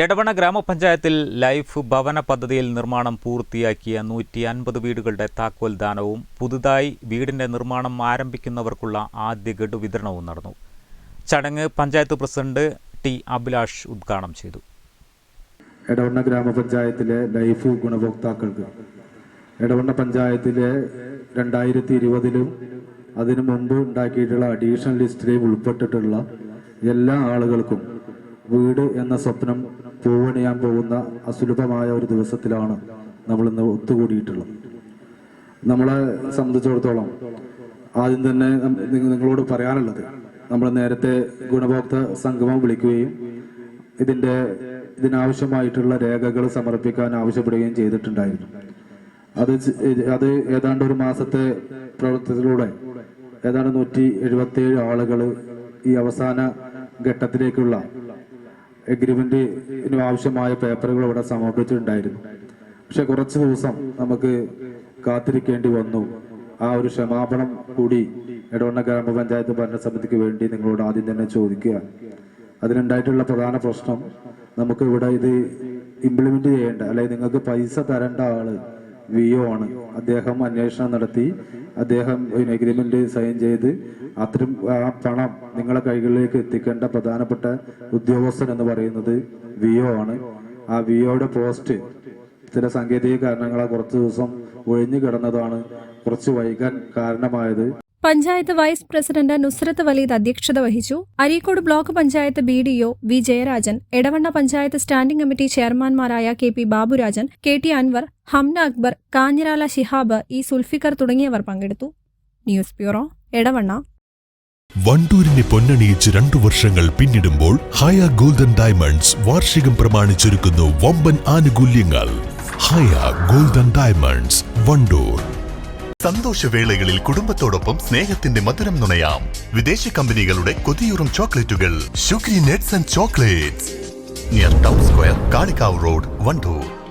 Edavanna ഗ്രാമപഞ്ചായത്തിൽ life ഭവന പദ്ധതിയിൽ നിർമ്മാണം പൂർത്തിയാക്കിയ നൂറ്റി അൻപത് വീടുകളുടെ താക്കോൽ ദാനവും പുതുതായി വീടിന്റെ നിർമ്മാണം ആരംഭിക്കുന്നവർക്കുള്ള ആദ്യ ഗഡു വിതരണവും നടന്നു. ചടങ്ങ് പഞ്ചായത്ത് പ്രസിഡന്റ് ടി അഭിലാഷ് ഉദ്ഘാടനം ചെയ്തു. എടവണ്ണ ഗ്രാമപഞ്ചായത്തിലെ ലൈഫ് ഗുണഭോക്താക്കൾക്ക് എടവണ്ണ പഞ്ചായത്തിലെ രണ്ടായിരത്തി ഇരുപതിലും അതിനു മുമ്പ് ഉണ്ടാക്കിയിട്ടുള്ള അഡീഷണൽ ലിസ്റ്റിലേക്ക് ഉൾപ്പെട്ടിട്ടുള്ള എല്ലാ ആളുകൾക്കും വീട് എന്ന സ്വപ്നം പൂവണിയാൻ പോകുന്ന അസുലഭമായ ഒരു ദിവസത്തിലാണ് നമ്മൾ ഇന്ന് ഒത്തുകൂടിയിട്ടുള്ളത്. നമ്മളെ സംബന്ധിച്ചിടത്തോളം ആദ്യം തന്നെ നിങ്ങളോട് പറയാനുള്ളത് നമ്മൾ നേരത്തെ ഗുണഭോക്തൃ സംഗമം വിളിക്കുകയും ഇതിന്റെ ഇതിനാവശ്യമായിട്ടുള്ള രേഖകൾ സമർപ്പിക്കാൻ ആവശ്യപ്പെടുകയും ചെയ്തിട്ടുണ്ടായിരുന്നു. അത് അത് ഏതാണ്ട് ഒരു മാസത്തെ പ്രവർത്തനത്തിലൂടെ ഏതാണ്ട് നൂറ്റി എഴുപത്തിയേഴ് ആളുകൾ ഈ അവസാന ഘട്ടത്തിലേക്കുള്ള എഗ്രിമെന്റിന് ആവശ്യമായ പേപ്പറുകൾ ഇവിടെ സമർപ്പിച്ചിട്ടുണ്ടായിരുന്നു. പക്ഷെ കുറച്ച് ദിവസം നമുക്ക് കാത്തിരിക്കേണ്ടി വന്നു. ആ ഒരു ക്ഷമാപണം കൂടി എടവണ്ണ ഗ്രാമപഞ്ചായത്ത് ഭരണസമിതിക്ക് വേണ്ടി നിങ്ങളോട് ആദ്യം തന്നെ ചോദിക്കുക. അതിനുണ്ടായിട്ടുള്ള പ്രധാന പ്രശ്നം നമുക്ക് ഇവിടെ ഇത് ഇംപ്ലിമെന്റ് ചെയ്യേണ്ട അല്ലെങ്കിൽ നിങ്ങൾക്ക് പൈസ തരേണ്ട ആൾ വി ഒ ആണ്. അദ്ദേഹം അന്വേഷണം നടത്തി. അദ്ദേഹം എഗ്രിമെന്റ് സൈൻ ചെയ്ത് അത്തരം ആ പണം നിങ്ങളെ കൈകളിലേക്ക് എത്തിക്കേണ്ട പ്രധാനപ്പെട്ട ഉദ്യോഗസ്ഥൻ എന്ന് പറയുന്നത് വി ഒ ആണ്. ആ വി ഒയുടെ പോസ്റ്റ് ചില സാങ്കേതിക കാരണങ്ങളാൽ കുറച്ച് ദിവസം ഒഴിഞ്ഞു കിടന്നതാണ് കുറച്ച് വൈകാൻ കാരണമായത്. പഞ്ചായത്ത് വൈസ് പ്രസിഡന്റ് നുസ്രത്ത് വലീദ് അധ്യക്ഷത വഹിച്ചു. Areekode block panchayat B D O V Jayarajan Edavanna panchayat standing committee ചെയർമാൻമാരായ K P Baburajan K T Anwar Hamna Akbar Kanhirala Shihab E Sulfikar തുടങ്ങിയവർ പങ്കെടുത്തു. News bureau Edavanna. വണ്ടൂരിനെ പൊന്നണിയിച്ച് രണ്ടു വർഷങ്ങൾ പിന്നിടുമ്പോൾ ഹയ ഗോൾഡൻ ഡയമണ്ട്സ് വാർഷികം പ്രമാണിച്ചൊരുക്കുന്നു വമ്പൻ ആനുകൂല്യങ്ങൾ. Haya golden diamonds Wandoor. സന്തോഷവേളകളിൽ കുടുംബത്തോടൊപ്പം സ്നേഹത്തിന്റെ മധുരം നുണയാം. വിദേശ കമ്പനികളുടെ കൊതിയൂറും ചോക്ലേറ്റുകൾ. Sugary nets and chocolates. Near town square Kalikavu road Wandoor.